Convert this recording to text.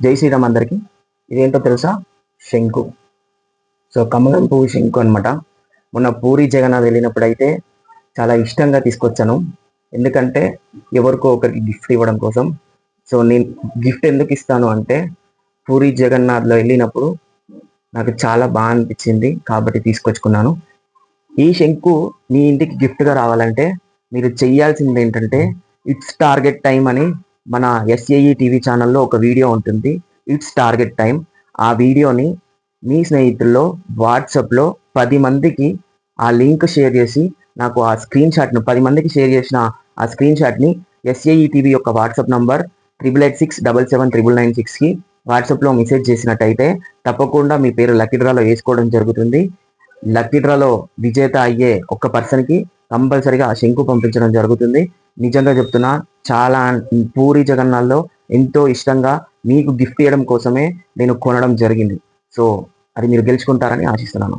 జై శ్రీరామ్ అందరికి. ఇదేంటో తెలుసా? శంకు. సో కమలం పువ్వు శంకు అనమాట మొన్న పూరి జగన్నాథ్ వెళ్ళినప్పుడు అయితే చాలా ఇష్టంగా తీసుకొచ్చాను. ఎందుకంటే ఎవరికో ఒకరికి గిఫ్ట్ ఇవ్వడం కోసం. సో నేను గిఫ్ట్ ఎందుకు ఇస్తాను అంటే పూరి జగన్నాథ్లో వెళ్ళినప్పుడు నాకు చాలా బాగా అనిపించింది కాబట్టి తీసుకొచ్చుకున్నాను. ఈ శంకు మీ ఇంటికి గిఫ్ట్గా రావాలంటే మీరు చెయ్యాల్సింది ఏంటంటే ఇట్స్ టార్గెట్ టైం అని మన ఎస్ఏఈ టీవీ ఛానల్లో ఒక వీడియో ఉంటుంది. ఇట్స్ టార్గెట్ టైం ఆ వీడియోని మీ స్నేహితుల్లో వాట్సాప్లో పది మందికి ఆ లింక్ షేర్ చేసి నాకు ఆ స్క్రీన్ షాట్ను పది మందికి షేర్ చేసిన ఆ స్క్రీన్ షాట్ని ఎస్ఏఈ టీవీ యొక్క WhatsApp number triple eight six double seven triple nine సిక్స్కి వాట్సాప్లో మెసేజ్ చేసినట్టయితే తప్పకుండా మీ పేరు లక్కీ డ్రాలో వేసుకోవడం జరుగుతుంది. లక్కీ డ్రాలో విజేత అయ్యే ఒక్క పర్సన్కి కంపల్సరిగా ఆ శంకు పంపించడం జరుగుతుంది. నిజంగా చెప్తున్నా చాలా పూరి జగన్నాల్లో ఎంతో ఇష్టంగా మీకు గిఫ్ట్ ఇవ్వడం కోసమే నేను కొనడం జరిగింది. సో అది మీరు గెలుచుకుంటారని ఆశిస్తున్నాను.